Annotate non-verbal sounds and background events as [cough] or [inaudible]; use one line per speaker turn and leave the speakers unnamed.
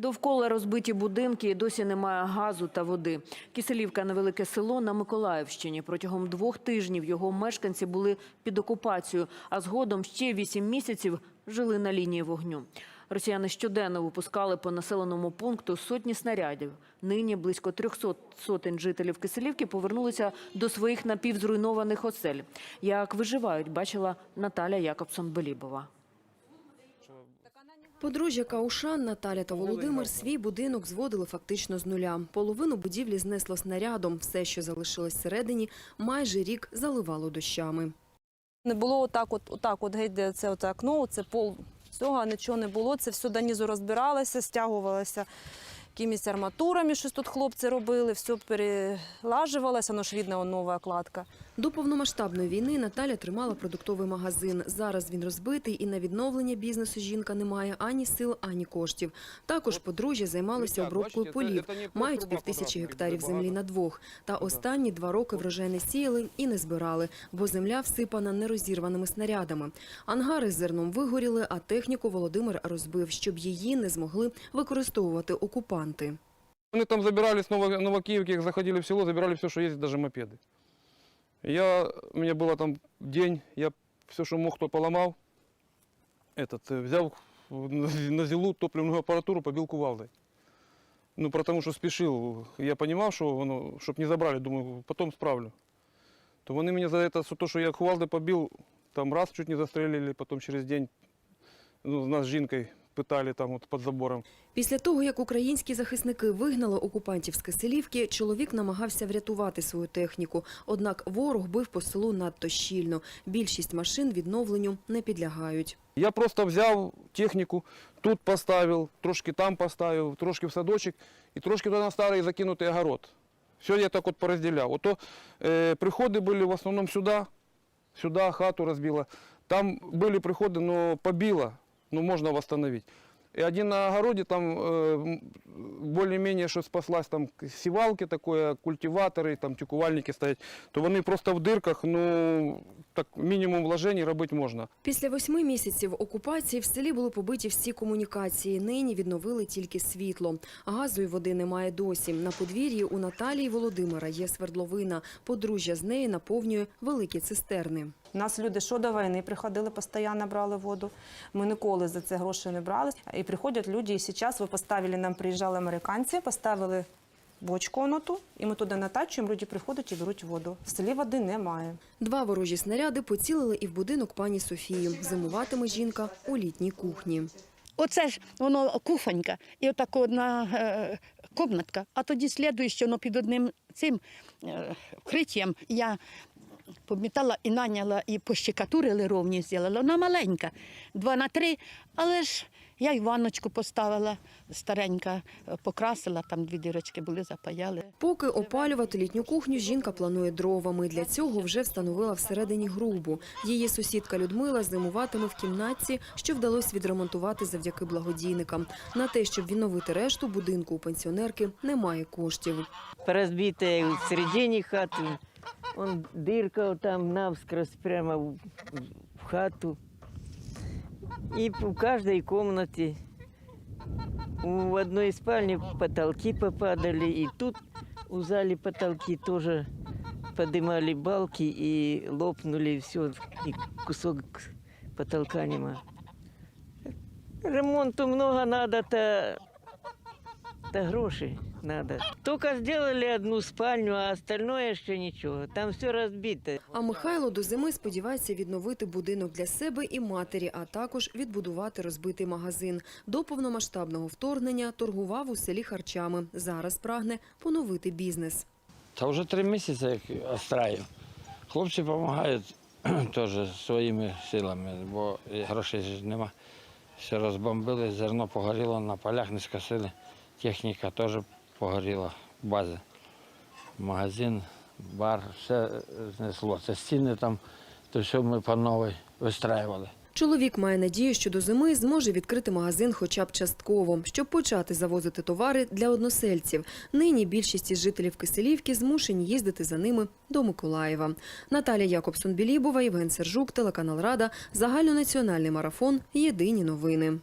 Довкола розбиті будинки і досі немає газу та води. Киселівка – невелике село на Миколаївщині. Протягом двох тижнів його мешканці були під окупацією, а згодом ще вісім місяців жили на лінії вогню. Росіяни щоденно випускали по населеному пункту сотні снарядів. Нині близько 300 сотень жителів Киселівки повернулися до своїх напівзруйнованих осель. Як виживають, бачила Наталя Якобсон-Белібова.
Подружжя Каушан Наталя та Володимир свій будинок зводили фактично з нуля. Половину будівлі знесло снарядом. Все, що залишилось всередині, майже рік заливало дощами.
Не було отак, от, отак, от геть, це оце окно, це пол. Всього нічого не було. Це все донизу розбиралося, стягувалося якимись арматурами, щось тут хлопці робили, все перелажувалося, воно ж видно, нова кладка.
До повномасштабної війни Наталя тримала продуктовий магазин. Зараз він розбитий і на відновлення бізнесу жінка не має ані сил, ані коштів. Також подружжя займалося обробкою полів. Мають півтисячі гектарів землі на двох. Та останні два роки врожай не сіяли і не збирали, бо земля всипана нерозірваними снарядами. Ангари з зерном вигоріли, а техніку Володимир розбив, щоб її не змогли використовувати окупанти.
Вони там забирали з Ново- Новокиївки, як заходили в село, забирали все, що є, навіть мопеди. Я, у мене було там день, я все, що мог, то поламав. Этот, э, взяв [laughs] на зілу топливну апаратуру, побив кувалдой. Ну, потому що спішив. Я розумів, що воно, щоб не забрали, думаю, потім справлю. То вони мені за це, що я кувалдой побив, там раз чуть не застрелили, потім через день ну, нас з жінкою питали там от під забором.
Після того, як українські захисники вигнали окупантів з Киселівки, чоловік намагався врятувати свою техніку. Однак ворог бив по селу надто щільно. Більшість машин відновленню не підлягають.
Я просто взяв техніку, тут поставив, трошки там поставив, трошки в садочок і трошки туди на старий закинутий огород. Все я так от порозділяв. Ото е, приходи були в основному сюди, сюди хату розбила. Там були приходи, но побило, но можна восстановить. И один на огороде там э, более-менее, что спаслась, там сівалки такое, культиваторы, там тюкувальники стоять, то вони просто в дирках, ну, так мінімум вложень робити можна.
Після восьми місяців окупації в селі були побиті всі комунікації. Нині відновили тільки світло. Газу і води немає досі. На подвір'ї у Наталії Володимира є свердловина. Подружжя з неї наповнює великі цистерни.
У нас люди що до війни приходили, постійно брали воду. Ми ніколи за це гроші не брали. І приходять люди, і зараз ви поставили, нам приїжджали американці, поставили бочку оноту, і ми туди натачуємо, люди приходять і беруть воду. В селі води немає.
Два ворожі снаряди поцілили і в будинок пані Софії. Зимуватиме жінка у літній кухні.
Оце ж воно кухонька, і отака одна е, комнатка. А тоді слідуюче, воно під одним цим е, вкриттям я помітала і наняла, і пощекатурили ровні зробила. Вона маленька, два на три, але ж я й ванночку поставила старенька, е, покрасила, там дві дірочки були, запаяли.
Поки опалювати літню кухню, жінка планує дровами. Для цього вже встановила всередині грубу. Її сусідка Людмила зимуватиме в кімнатці, що вдалося відремонтувати завдяки благодійникам. На те, щоб відновити решту будинку у пенсіонерки, немає коштів.
разбитая в середине хаты. Он дырка там навскрозь прямо в хату. И в каждой комнате. В одной спальне потолки попадали, и тут у зале потолки тоже поднимали балки и лопнули все, и кусок потолка нема. Ремонту много надо, то, то гроши надо. Только сделали одну спальню, а остальное еще ничего. Там все разбито.
А Михайло до зими сподівається відновити будинок для себе і матері, а також відбудувати розбитий магазин. До повномасштабного вторгнення торгував у селі харчами. Зараз прагне поновити бізнес.
Та вже три місяці як остраю. Хлопці допомагають [clears throat] теж своїми силами, бо грошей ж нема. Все розбомбили, зерно погоріло, на полях не скосили. Техніка теж погоріла, база. Магазин, бар, все знесло. Це стіни там, то все ми по новій вистраювали.
Чоловік має надію, що до зими зможе відкрити магазин хоча б частково, щоб почати завозити товари для односельців. Нині більшість із жителів Киселівки змушені їздити за ними до Миколаєва. Наталія Якобсон-Білібова, Євген Сержук, телеканал Рада, загальнонаціональний марафон. Єдині новини.